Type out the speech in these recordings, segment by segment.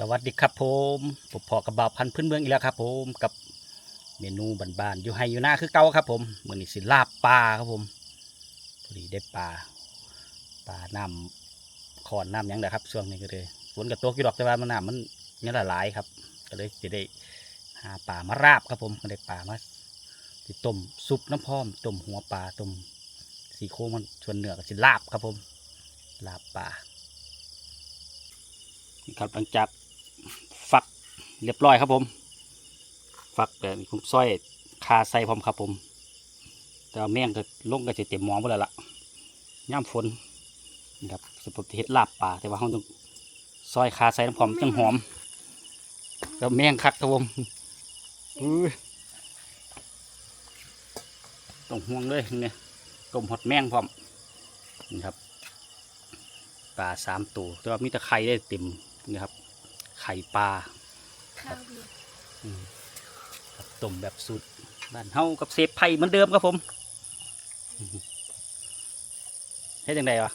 สวัสดีครับผมผมพอกับบาวพันธุ์พื้นเมืองอีกแล้วครับ ผมกับเมนูบานๆอยู่ไฮอยู่หน้าคือเก่าครับ ผมมือนี้สิลาบปลาครับผมพอดีได้ปลาปลาน้ำขอนน้ำยังนะครับช่วงนี้ก็เลยฝนกับตัวกี่ดอกแต่ว่ามันน้ำมันยังละลายครับ ก็เลยจะได้หาปลามาราบครับผมก็ได้ปลามาสิต้มซุปน้ำพร้อมต้มหัวปลาต้มสีโครงมันชวนเหนือกับสิลาบครับผมลาบปลาครับหลังจากฝัก เรียบร้อยครับผม ฝักแต่ผมซอยคาใส่พร้อมครับผม แต่แม่งก็ลงก็จะเต็มหมองไปแล้วล่ะย่ำฝนนี่ครับสปเฮ็ดลาบป่าแต่ว่าเขาต้องซอยคาใส่น้ำหอมจังหอมแล้วแม่งคักครับผมอุ้ยต้องห่วงเลยเนี่ยต้มหดแม่งพร้อมนี่ครับปลาสามตัวแต่ว่ามีแต่ไข่ได้เต็มนี่ครับ ไข่ปลา ข้าวเดียวอืมครับต้มแบบสูตรบ้านเฮากับเซฟไผ่เหมือนเดิมครับผมอืมเฮ็ดยังไงวะ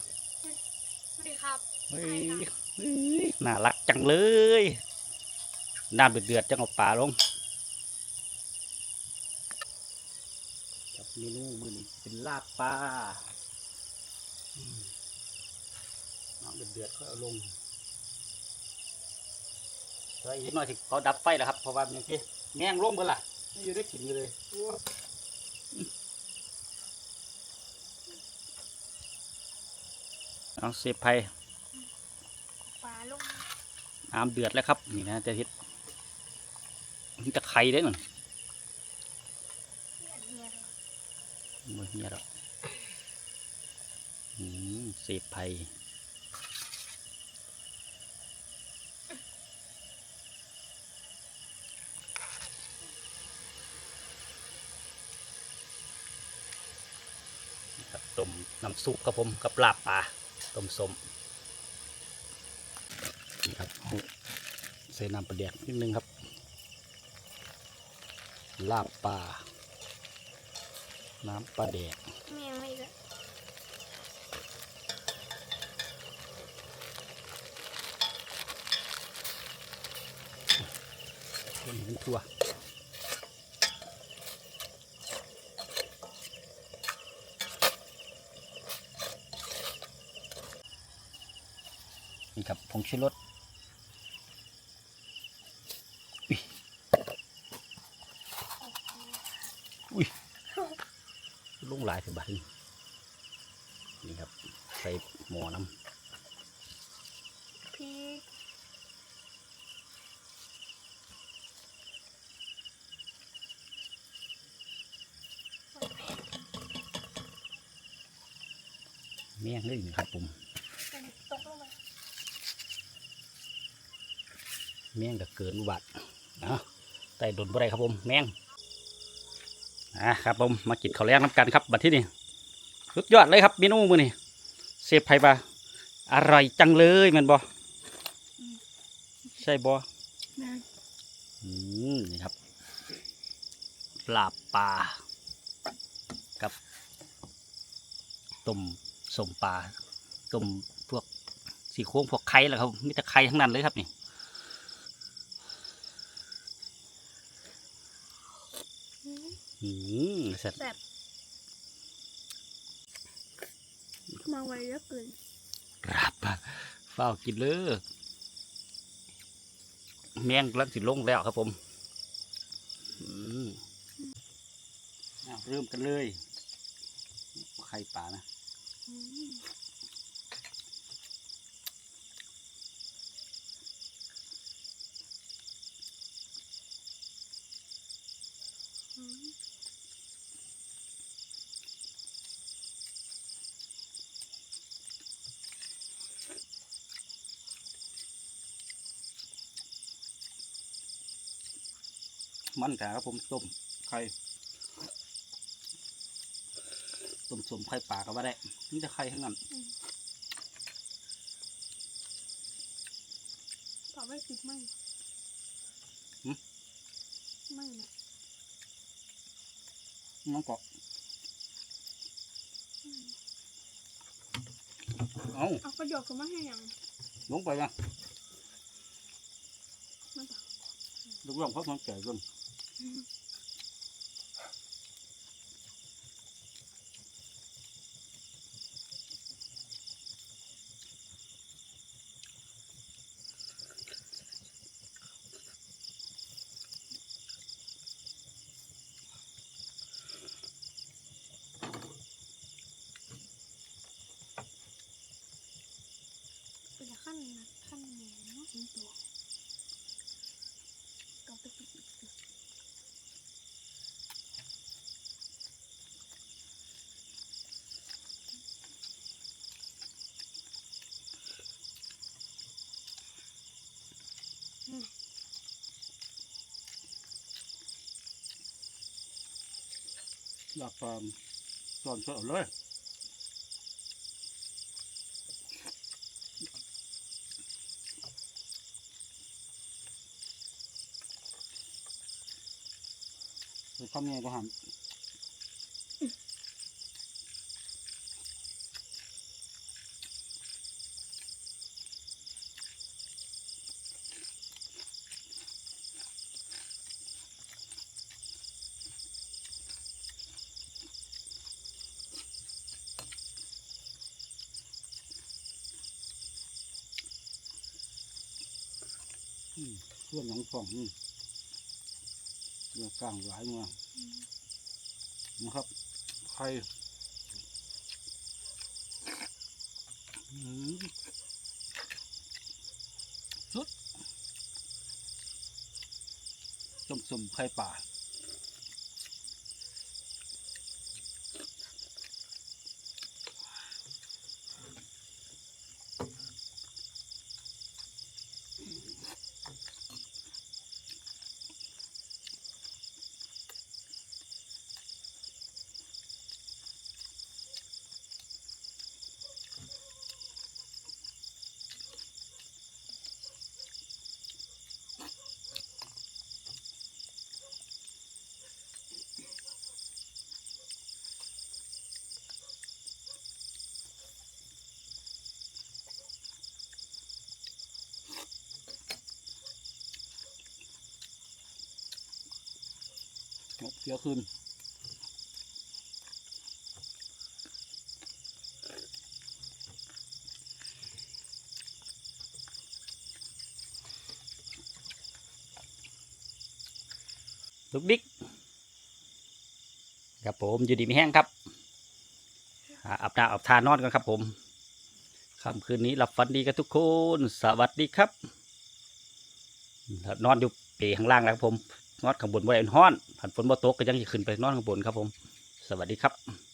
สวัสดีครับเฮ้ยเฮ้ยน่ารักจังเลยน้ำเดือดๆจังเอาปลาลงกับเมนูมือนี้เป็นลาบปลาอืมน้ำเดือดๆก็เอาลง เฮ้ยอีกหน่อยสิเขาดับไฟแล้วครับ เพราะว่าเมื่อกี้แมงร่มกันล่ะไม่อยู่ได้กินกันเลยเอาเสียบไผ่ปลาลงน้ำเดือดแล้วครับ นี่นะจะเห็ดมันจะไข่ได้หน่อยอันเนี้ยมือเนี้ยหรอกอืมเสียบไผ่ครับต้ม น้ำซุปครับผมกับลาบปลาต้มส้มนี่ครับเอาใส่น้ำปลาแดกนิดนึงครับ ลาบปลาน้ำปลาแดกแม่ไม่ละคนเห็นทั่ว นี่ครับผงชูรสอุ๊ยอุ้ยลุงหลายสิบัดนี้นี่ครับใส่หม้อน้ำพริกเมี่ยงเลยครับผม เป็นตกลงมา แมงก็เกินอุบัตินะไต่ดนบ่ได้ครับผมแมงอะครับผมมากินข้าวแรงน้ำกันครับบัดที่นี่สุดยอดเลยครับเมนูมือนี่เซฟไผ่ปลาอร่อยจังเลยแมันบ่ใช่บ่แม่อืมนี่ครับลาบปลากับต้มสมปลาต้มพวกสีโค้งพวกไข่แหละครับมีแต่ไข่ทั้งนั้นเลยครับนี่ อืมเสร็จแซ่บมาไวเหลือเกินรับอะเฝ้ากินเลยแมงกำลังสิลงแล้วครับผมอืมเอาเริ่มกันเลย ไข่ป่านะ มันกะครับผมต้มไข่ต้มสมไข่ป่าก็ว่าได้นี่จะไข่ทั้งนั้นตอบไม่ติดไหมไม่นะมันก็เอาเอากระโดดก็มาให้ยังลงไปนะลูกน้องเขามันแก่กันเป็น Mm-hmm. หลักตามสอนเสาเลยทำยังไงก็หัน เพื่อนหลังกล่องนี่เรือกลางหลายมาอืมนะครับไข่สุดสมสมไข่ป่า เดี๋ยวขึ้นลูกดิ๊กครับผมอยู่ดีไมีแห้งครับอาบน้ำอาบทานอนกันครับผมค่ำคืนนี้หลับฝันดีกันทุกคน สวัสดีครับ นอนอยู่เปรข้างล่างแล้วครับผม นอนข้างบนบ่ได้มันฮ้อนผันฝนบ่ตกก็ยังจะขึ้นไปนอนข้างบนครับผม สวัสดีครับ